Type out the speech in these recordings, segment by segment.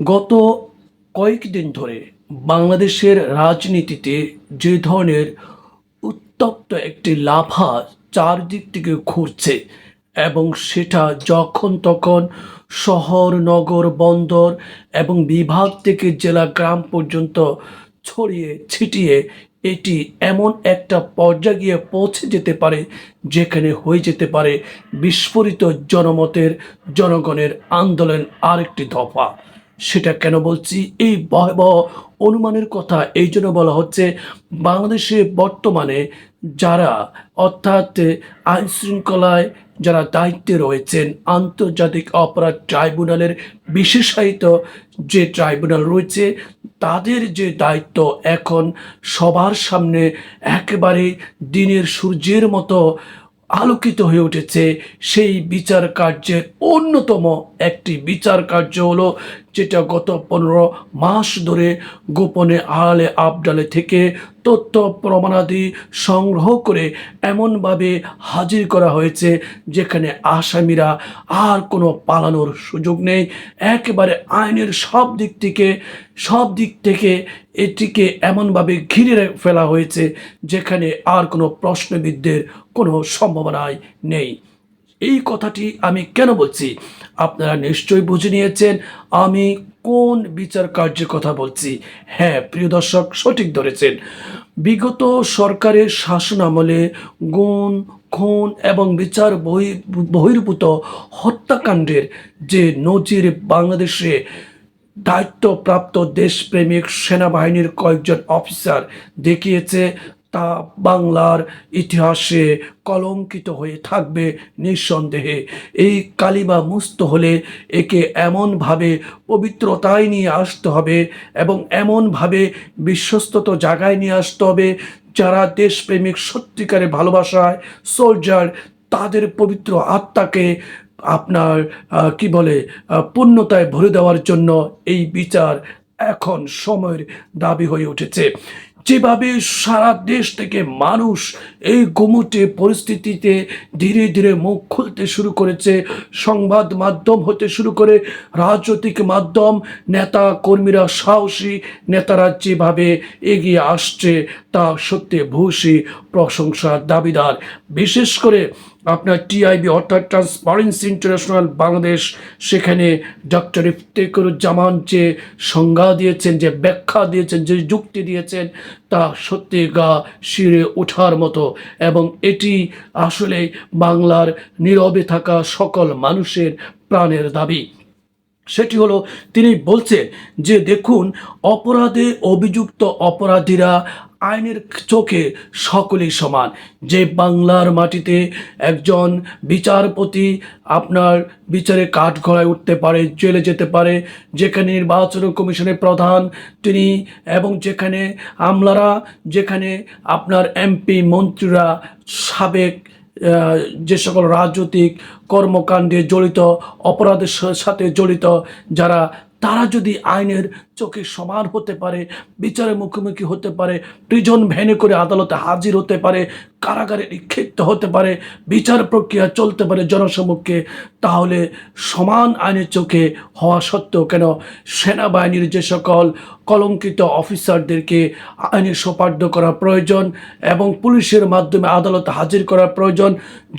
গত কয়েকদিন ধরে বাংলাদেশের রাজনীতিতে যে ধরনের উত্তপ্ত একটি লাফা চারদিক থেকে ঘুরছে এবং সেটা যখন তখন শহর, নগর, বন্দর এবং বিভাগ থেকে জেলা, গ্রাম পর্যন্ত ছড়িয়ে ছিটিয়ে এটি এমন একটা পর্যায়ে গিয়ে পৌঁছে যেতে পারে, যেখানে হয়ে যেতে পারে বিস্ফোরিত জনমতের, জনগণের আন্দোলন আরেকটি দফা। সেটা কেন বলছি? এই ভয়াবহ অনুমানের কথা এই জন্য বলা হচ্ছে বাংলাদেশে বর্তমানে যারা অর্থাৎ আইন শৃঙ্খলায় যারা দায়িত্বে রয়েছেন, আন্তর্জাতিক অপরাধ ট্রাইব্যুনালের বিশেষায়িত যে ট্রাইব্যুনাল রয়েছে, তাদের যে দায়িত্ব এখন সবার সামনে একেবারে দিনের সূর্যের মতো আলোকিত হয়ে উঠেছে। সেই বিচার কার্যের অন্যতম একটি বিচার কার্য হলো, যেটা গত পনেরো মাস ধরে গোপনে আড়ালে আবডালে থেকে তথ্য প্রমাণাদি সংগ্রহ করে এমনভাবে হাজির করা হয়েছে, যেখানে আসামিরা আর কোনো পালানোর সুযোগ নেই। একেবারে আইনের সব দিক থেকে, সব দিক থেকে এটিকে এমনভাবে ঘিরে ফেলা হয়েছে যেখানে আর কোনো প্রশ্নবিদদের কোনো সম্ভাবনাই নেই। এই কথাটি আমি কেন বলছি? আপনারা নিশ্চয়ই বুঝে নিয়েছেন আমি কোন বিচার কার্যের কথা বলছি। হ্যাঁ প্রিয় দর্শক, সঠিক ধরেছেন। বিগত সরকারের শাসন আমলে গুণ, খুন এবং বিচার বহি বহির্ভূত হত্যাকাণ্ডের যে নজির বাংলাদেশে দায়িত্বপ্রাপ্ত দেশপ্রেমিক সেনাবাহিনীর কয়েকজন অফিসার দেখিয়েছে, তা বাংলার ইতিহাসে কলঙ্কিত হয়ে থাকবে নিঃসন্দেহে। এই কালিমা মুস্ত হলে একে এমনভাবে পবিত্রতায় নিয়ে আসতে হবে এবং এমনভাবে বিশ্বস্তত জায়গায় নিয়ে আসতে হবে যারা দেশপ্রেমিক সত্যিকারে ভালোবাসায় সোলজার তাদের পবিত্র আত্মাকে আপনার কি বলে পূর্ণতায় ভরে দেওয়ার জন্য এই বিচার এখন সময়ের দাবি হয়ে উঠেছে। যেভাবে সারা দেশ থেকে মানুষ এই গুমুটে পরিস্থিতিতে ধীরে ধীরে মুখ খুলতে শুরু করেছে, সংবাদ মাধ্যম হতে শুরু করে রাজনৈতিক মাধ্যম, নেতা কর্মীরা সাহসী, নেতারা যেভাবে এগিয়ে আসছে তা সত্যি ভূষী প্রশংসার দাবিদার। বিশেষ করে আপনার টিআইবি অর্থাৎ ট্রান্সপারেন্সি ইন্টারন্যাশনাল বাংলাদেশ, সেখানে ডক্টর ইফতেকুরুজ্জামান যে সংজ্ঞা দিয়েছেন, যে ব্যাখ্যা দিয়েছেন, যে যুক্তি দিয়েছেন, তা সত্যি গা শিরে ওঠার মতো এবং এটি আসলে বাংলার নীরবে থাকা সকল মানুষের প্রাণের দাবি। সেটি হলো, তিনি বলছেন যে, দেখুন, অপরাধে অভিযুক্ত অপরাধীরা আইনের চোখে সকলেই সমান। যে বাংলার মাটিতে একজন বিচারপতি আপনার বিচারে কাঠগড়ায় উঠতে পারে, জেলে যেতে পারে, যেখানে নির্বাচন কমিশনের প্রধান তিনি এবং যেখানে আমলারা, যেখানে আপনার এমপি, মন্ত্রীরা, সাবেক যে সকল রাজনৈতিক কর্মকাণ্ডে জড়িত, অপরাধের সাথে জড়িত যারা, তারা যদি আইনের চোখে সমান হতে পারে বিচারের মুখোমুখি হতে পারে, প্রিজন ভ্যানে করে আদালতে হাজির হতে পারে, কারাগারে নিক্ষিপ্ত হতে পারে, বিচার প্রক্রিয়া চলতে পারে জনসমক্ষে, তাহলে সমান আইনের চোখে হওয়া সত্ত্বেও কেন সেনাবাহিনীর যে সকল কলঙ্কিত অফিসারদেরকে আইনে সোপার্দ করা প্রয়োজন এবং পুলিশের মাধ্যমে আদালতে হাজির করা প্রয়োজন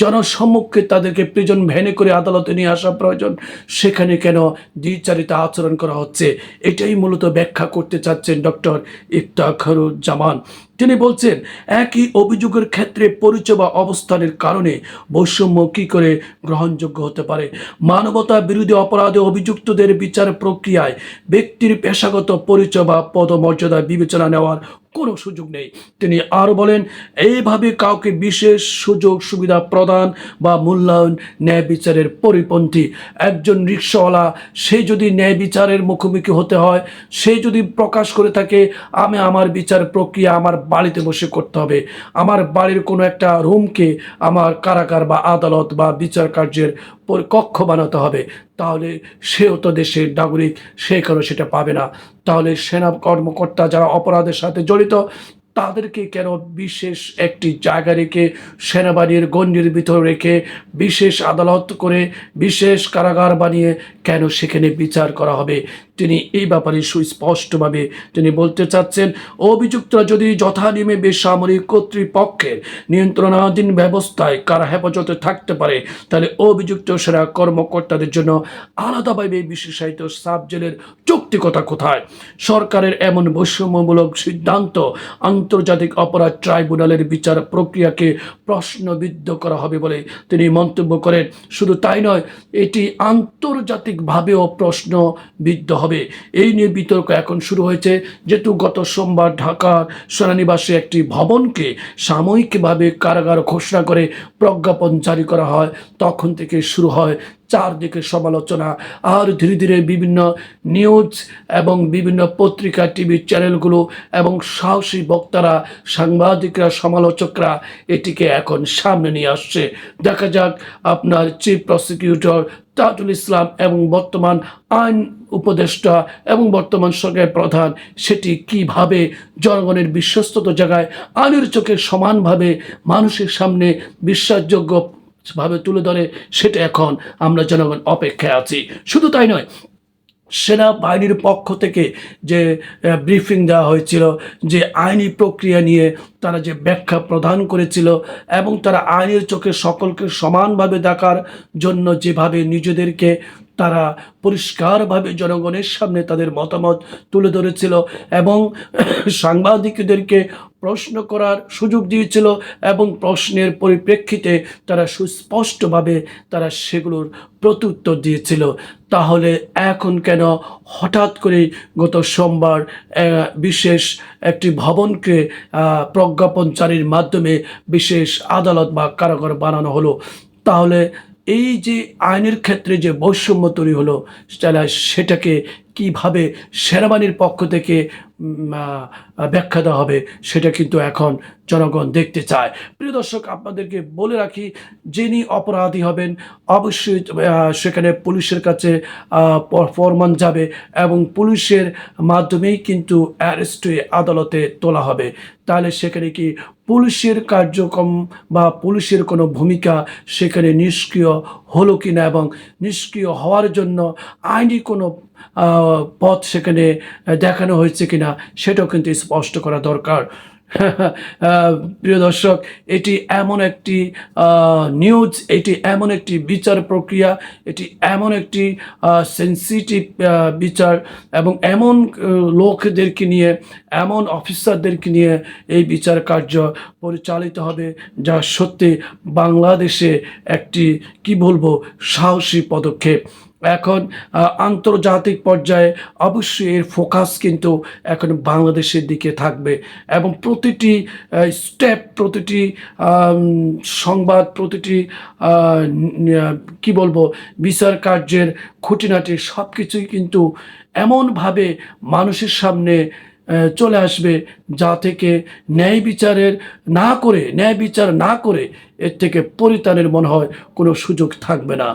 জনসম্মুখে তাদেরকে প্রিজন ভ্যানে করে আদালতে নিয়ে আসা প্রয়োজন, সেখানে কেন দ্বিচারিতা আচরণ করা হচ্ছে? এটাই মূলত ব্যাখ্যা করতে চাচ্ছেন ডক্টর ইফতাখরুজ্জামান। তিনি বলছেন, একই অভিযোগের ক্ষেত্রে পরিচয় বা অবস্থানের কারণে বৈষম্য কী করে গ্রহণযোগ্য হতে পারে? মানবতা বিরোধী অপরাধে অভিযুক্তদের বিচার প্রক্রিয়ায় ব্যক্তির পেশাগত পরিচয় বা পদমর্যাদা বিবেচনা নেওয়ার কোনো সুযোগ নেই। তিনি আরও বলেন, এইভাবে কাউকে বিশেষ সুযোগ সুবিধা প্রদান বা মূল্যায়ন ন্যায় বিচারের পরিপন্থী একজন রিক্সাওয়ালা, সে যদি ন্যায় বিচারের মুখোমুখি হতে হয়, সে যদি প্রকাশ করে থাকে, আমি আমার বিচার প্রক্রিয়া, আমার বাড়িতে বসে করতে হবে। আমার বাড়ির কোনো একটা রুমকে আমার কারাগার বা আদালত বা বিচার কার্যের কক্ষ বানাতে হবে। তাহলে সেও তো দেশের নাগরিক, সে কেন সেটা পাবে না? তাহলে সেনা কর্মকর্তা যারা অপরাধের সাথে জড়িত তাদেরকে কেন বিশেষ একটি জায়গা রেখে, সেনাবাহিনীর গণ্ডির ভিতর রেখে বিশেষ আদালত করে, বিশেষ কারাগার বানিয়ে কেন সেখানে বিচার করা হবে? তিনি এই ব্যাপারে সুস্পষ্টভাবে তিনি বলতে চাচ্ছেন, অভিযুক্তরা যদি যথানিয়মে বেসামরিক কর্তৃপক্ষের নিয়ন্ত্রণাধীন ব্যবস্থায় কারা হেফাজতে থাকতে পারে, তাহলে অভিযুক্ত সেরা কর্মকর্তাদের জন্য আলাদাভাবে বিশেষায়িত সাব জেলের যৌক্তিকতা কোথায়? সরকারের এমন বৈষম্যমূলক সিদ্ধান্ত আন্তর্জাতিক অপরাধ ট্রাইব্যুনালের বিচার প্রক্রিয়াকে প্রশ্নবিদ্ধ করা হবে বলে তিনি মন্তব্য করেন। শুধু তাই নয়, এটি আন্তর্জাতিকভাবেও প্রশ্নবিদ্ধ হবে। এই নিয়ে বিতর্ক এখন শুরু হয়েছে। যেহেতু গত সোমবার ঢাকার সেনানিবাসে একটি ভবনকে সাময়িকভাবে কারাগার ঘোষণা করে প্রজ্ঞাপন জারি করা হয়, তখন থেকে শুরু হয় চারদিকে সমালোচনা, আর ধীরে ধীরে বিভিন্ন নিউজ এবং বিভিন্ন পত্রিকা টিভি চ্যানেলগুলো এবং সাহসী বক্তারা, সাংবাদিকরা, সমালোচকরা এটিকে এখন সামনে নিয়ে আসছে। দেখা যাক আপনার চিফ প্রসিকিউটর তাজুল ইসলাম এবং বর্তমান আইন উপদেষ্টা এবং বর্তমান সরকারের প্রধান, সেটি কীভাবে জনগণের বিশ্বস্তত জায়গায় আইনের চোখে সমানভাবে মানুষের সামনে বিশ্বাসযোগ্য ভাবে তুলে ধরে, সেটা এখন আমরা জনগণ অপেক্ষায় আছি। শুধু তাই নয়, সেনাবাহিনীর পক্ষ থেকে যে ব্রিফিং দেওয়া হয়েছিল, যে আইনি প্রক্রিয়া নিয়ে তারা যে ব্যাখ্যা প্রদান করেছিল এবং তারা আইনের চোখে সকলকে সমানভাবে দেখার জন্য যেভাবে নিজেদেরকে তারা পরিষ্কারভাবে জনগণের সামনে তাদের মতামত তুলে ধরেছিল এবং সাংবাদিকদেরকে প্রশ্ন করার সুযোগ দিয়েছিল এবং প্রশ্নের পরিপ্রেক্ষিতে তারা সুস্পষ্টভাবে তারা সেগুলোর প্রত্যুত্তর দিয়েছিল। তাহলে এখন কেন হঠাৎ করে গত সোমবার বিশেষ একটি ভবনকে আহ, প্রজ্ঞাপন জারির মাধ্যমে বিশেষ আদালত বা কারাগার বানানো হলো? তাহলে এই যে আইনের ক্ষেত্রে যে বৈষম্য তৈরি হলো সেটা সেটাকে কীভাবে সেনাবাহিনীর পক্ষ থেকে ব্যাখ্যা দেওয়া হবে, সেটা কিন্তু এখন জনগণ দেখতে চায়। প্রিয় দর্শক, আপনাদেরকে বলে রাখি, যিনি অপরাধী হবেন, অবশ্যই সেখানে পুলিশের কাছে ফরমান যাবে এবং পুলিশের মাধ্যমেই কিন্তু অ্যারেস্ট আদালতে তোলা হবে। তাহলে সেখানে কি পুলিশের কার্যক্রম বা পুলিশের কোনো ভূমিকা সেখানে নিষ্ক্রিয় হলো কি না এবং নিষ্ক্রিয় হওয়ার জন্য আইনি কোনো পথ সেখানে দেখানো হয়েছে কিনা সেটাও কিন্তু স্পষ্ট করা দরকার। প্রিয় দর্শক, এটি এমন একটি নিউজ এটি এমন একটি বিচার প্রক্রিয়া, এটি এমন একটি সেন্সিটিভ বিচার এবং এমন লোকদেরকে নিয়ে, এমন অফিসারদেরকে নিয়ে এই বিচার কার্য পরিচালিত হবে যা সত্যি বাংলাদেশে একটি, কি বলব, সাহসী পদক্ষেপ। এখন আন্তর্জাতিক পর্যায়ে অবশ্যই এর ফোকাস কিন্তু এখন বাংলাদেশের দিকে থাকবে এবং প্রতিটি স্টেপ প্রতিটি সংবাদ, প্রতিটি কি বলব, বিচার কার্যের খুঁটিনাটি সব কিছুই কিন্তু এমনভাবে মানুষের সামনে চলে আসবে যা থেকে ন্যায় বিচারের না করে, ন্যায় বিচার না করে এর থেকে পরিত্রাণের মনে হয় কোনো সুযোগ থাকবে না।